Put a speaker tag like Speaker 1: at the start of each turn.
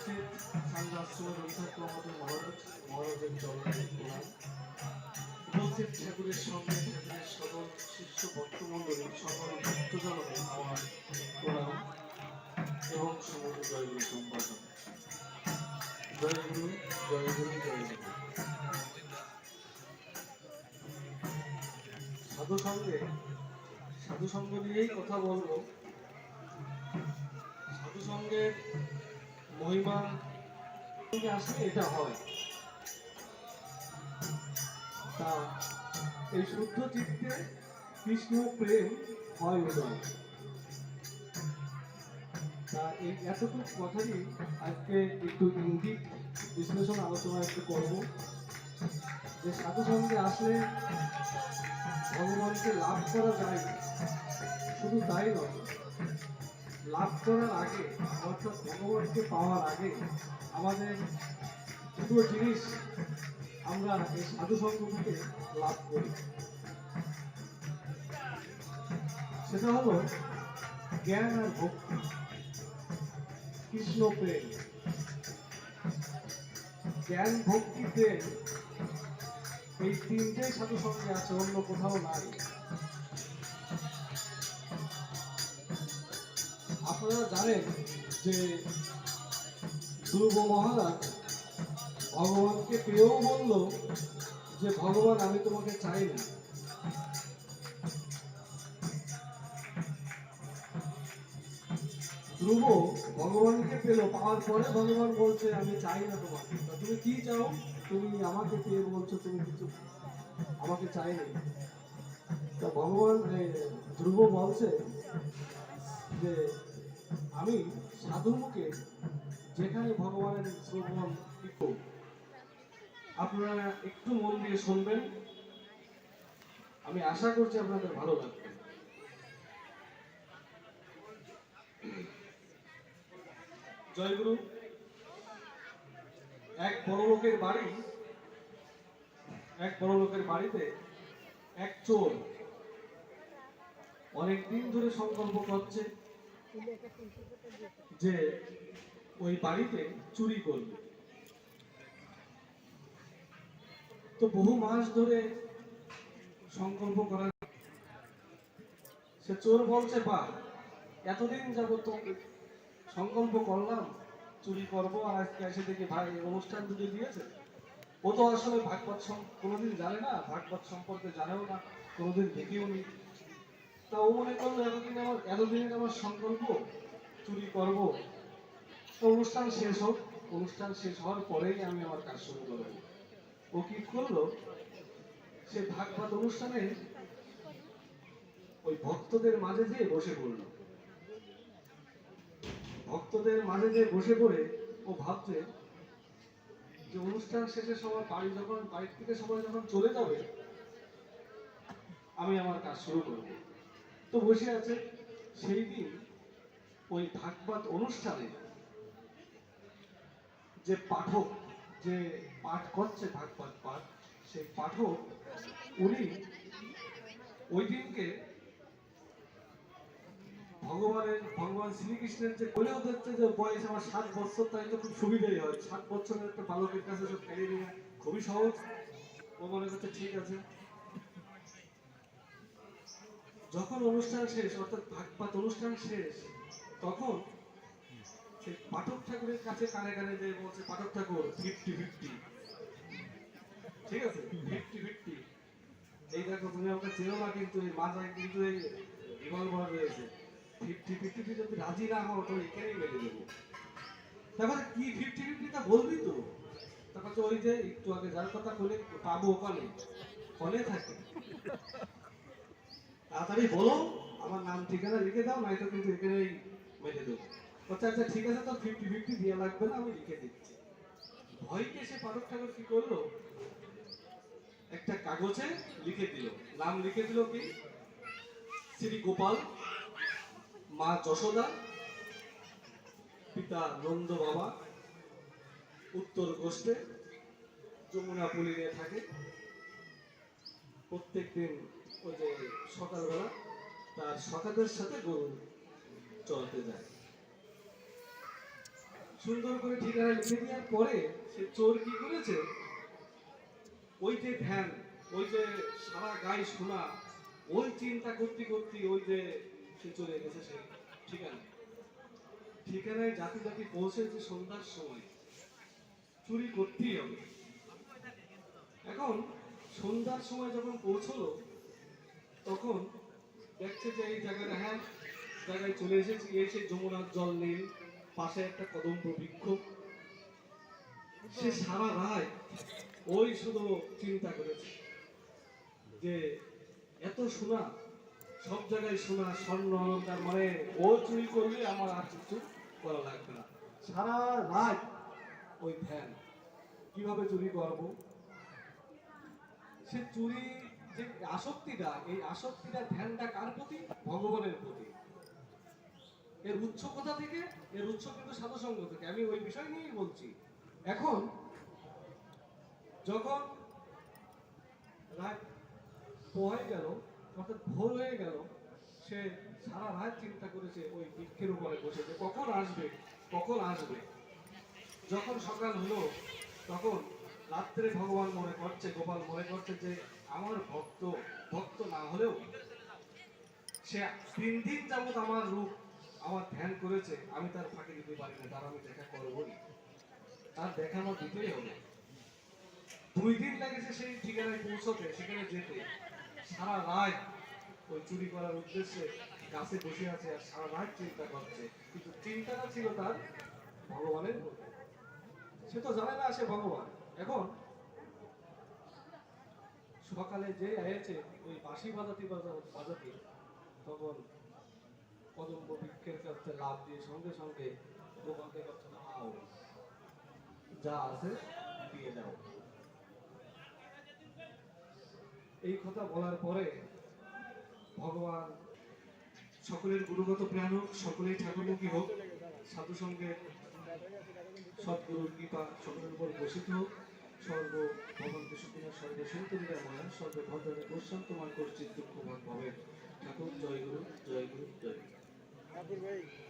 Speaker 1: উপস্থিত সাংবাদিক রবীন্দ্রনাথ আমাদের মহারাজ মহারাজের চরণে উপস্থিত ঠাকুরের সঙ্গে ঠাকুরের সকল শিষ্য, ভক্তমণ্ডলী সকল ভক্তজনকে আমার প্রণাম এবং সমগ্র জয়গুরু সম্পাদন জয়গুরু জয়গুরু জয়গুরু। সাধু সঙ্গে সাধু সঙ্গ নিয়েই কথা বলব। সাধু সঙ্গের মহিমা। আসলে এটা হয়। তা, এই শুদ্ধ চিত্তে কৃষ্ণ প্রেম হয় উদয়। তা, এই এতটুকু কথাই আজকে একটু ইঙ্গিত বিশ্লেষণ আলোচনা একটু করব। যে সাধু সঙ্গে আসলে ভগবানকে লাভ করা যায়, শুধু তাই নয় লাভ করার আগে, অর্থাৎ ভগবানকে পাওয়ার আগে আমাদের দুটো জিনিস আমরা এই সাধু সঙ্গ লাভ করি। সেটা হলো জ্ঞান আর ভক্তি, কৃষ্ণ প্রেম। জ্ঞান, ভক্তি, প্রেম এই তিনটেই সাধু সঙ্গে আছে, অন্য কোথাও নাই। আপনারা জানেন যে ধ্রুব মহারাজ ভগবানকে পেয়েও বলল যে, ভগবান, আমি তোমাকে চাই না। ধ্রুব ভগবানকে পেল, পাওয়ার পরে ভগবান বলছে, আমি চাই না তোমাকে। তুমি কি চাও? তুমি আমাকে পেয়ে বলছো? তুমি কিছু আমাকে চাই না। তা ভগবান ধ্রুব বলছে যে আমি সাধু মুখে যেখানে ভগবানের শ্রবণ আপনারা একটু মন দিয়ে শুনবেন। আমি আশা করছি আপনাদের ভালো লাগবে। জয়গুরু এক বড় লোকের বাড়ি, এক বড় লোকের বাড়িতে এক চোর অনেক দিন ধরে সংকল্প করছে। যে ওই বাড়িতে চুরি করবে। তো বহু মাস ধরে সংকল্প করার সে চোর বলছে, বা, এতদিন যাব তো সংকল্প করলাম, চুরি করব, আর আজকে এসে দেখি ভাই অনুষ্ঠান দুটো দিয়েছে। ও তো আসলে ভাগবত কোনোদিন জানে না, ভাগবত সম্পর্কে জানেও না, কোনোদিন দেখিও নি। তা ও মনে করল এতদিন আমার এতদিনের আমার সংকল্প? চুরি করব। তো অনুষ্ঠান শেষ হোক। অনুষ্ঠান শেষ হওয়ার পরেই আমি আমার কাজ শুরু করব। ও কি করল? সে ভাগবত অনুষ্ঠানে ওই ভক্তদের মাঝে যেয়ে বসে পড়ল। ভক্তদের মাঝে যে বসে পড়ে ও ভাবছে যে অনুষ্ঠান শেষে সবার বাড়ি যখন, বাড়ির থেকে সবাই যখন চলে যাবে, আমি আমার কাজ শুরু করব। তো বসে আছে। সেই দিন ওই ভাগবত অনুষ্ঠানে যে পাঠক, যে পাঠ করছে ভাগবত পাঠ, সেই পাঠক, উনি ওই দিনকে ভগবানের, ভগবান শ্রীকৃষ্ণের যে বলে হচ্ছে যে বয়স আমার সাত বছর, তাই তো খুব সুবিধাই হয়। সাত বছরের একটা বালকের কাছে সব ফেলে খুবই সহজ। ও মনে করছে, ঠিক আছে। যখন অনুষ্ঠান শেষ, অর্থাৎ ভাগপাত অনুষ্ঠান শেষ, তখন সেই পাঠক ঠাকুরের কাছে কানে কানে যে বলছে, পাঠক ঠাকুর, ফিফটি ফিফটি। ঠিক আছে? Fifty fifty. এই দেখো, তুমি আমাকে চেনো না, কিন্তু এই মাথায় কিন্তু এই রিভলভার রয়েছে। ফিফটি ফিফটি যদি রাজি না হও তো এখানেই মেরে দেবো। তারপরে কি ফিফটি ফিফটি তা বলবি তো? তারপর ওই যে একটু আগে যার কথা বলে পাবো ওখানে ফলে থাকে। তাড়াতাড়ি বলো, আমার নাম ঠিকানা লিখে দাও, নয়তো কিন্তু এখানেই মেরে দেবো। আচ্ছা আচ্ছা ঠিক আছে, তো ফিফটি ফিফটি দিয়ে লাগবে না, আমি লিখে দিচ্ছি। ভয়কে সে পাঠক ঠাকুর কি করল? একটা কাগজে লিখে দিল। নাম লিখে দিল কি? শ্রী গোপাল, মা যশোদা, পিতা নন্দ বাবা, উত্তর গোষ্ঠে, যমুনা পুলিনে থাকে। প্রত্যেকদিন ওই যে সকালবেলা তার সকালের সাথে গরু চলতে যায়। সুন্দর করে ঠিকানা লিখে দেওয়ার পরে সে চোর কি করেছে? ওই যে ধ্যান ওই যে সারা গায়ে শোনা ওই চিন্তা করতে করতে ওই যে সে চলে গেছে সে ঠিকানা ঠিকানায় জাতি জাতি পৌঁছেছে সন্ধ্যার সময়। চুরি করতেই হবে। এখন সন্ধ্যার সময় যখন পৌঁছলো তখন দেখছে যে এই জায়গাটা হ্যাঁ জায়গায় চলে এসেছি এসে যমুনার জল নীল পাশে একটা কদম্ব বৃক্ষ। সে সারা রাত ওই শুধু চিন্তা করেছে যে এত সোনা, সব জায়গায় সোনা, স্বর্ণ অলঙ্কার মানে ও চুরি করলে আমার আর কিছু করা লাগবে না। সারা রাত ওই ধ্যান কীভাবে চুরি করব? সে চুরি যে আসক্তিটা, এই আসক্তিটা ধ্যানটা কার প্রতি? ভগবানের প্রতি। এর কোথা থেকে? এর কিন্তু সাধুসঙ্গ থেকে। আমি ওই বিষয় নিয়েই বলছি। এখন, যখন রাত গেল, অর্থাৎ ভোর হয়ে গেল, সে সারা রাত চিন্তা করেছে ওই বৃক্ষের উপরে বসে যে কখন আসবে কখন আসবে? যখন সকাল হলো, তখন রাত্রে ভগবান মনে করছে, গোপাল মনে করছে যে আমার ভক্ত ভক্ত না হলেও সে তিন দিন যাবত আমার রূপ, আমার ধ্যান করেছে, আমি তার ফাঁকি দিতে পারি না, তার আমি দেখা করবই। তার দেখা আমার দিতেই হবে। দুই দিন লেগেছে সেই ঠিকানায় পৌঁছতে, সেখানে যেতে। সারা রাত ওই চুরি করার উদ্দেশ্যে গাছে বসে আছে আর সারা রাত চিন্তা করছে। কিন্তু চিন্তাটা ছিল তার ভগবানের সে তো জানে না সে ভগবান। এখন সকালে যে এসেছে ওই বাঁশি বাজাতে বাজা- বাজাতে, তখন কদম্ব বৃক্ষের কাছে লাভ দিয়ে সঙ্গে সঙ্গে গোপালকে কাছে নাও, যা আছে দিয়ে দাও। এই কথা বলার পরে ভগবান সকলের গুরুগত প্রাণ হোক সকলেই ঠাকুরমুখী হোক সাধু সঙ্গে সদ্গুরুর কৃপা সকলের উপর বসিত হোক। সর্ব ভগবানকে সুখিনা সর্ব সন্তরীরা মায়া সর্ব ভদ্রে গোস্বান তোমার করছে, দুঃখ ভাগ ঠাকুর, জয় গুরু জয় গুরু জয় গুরু।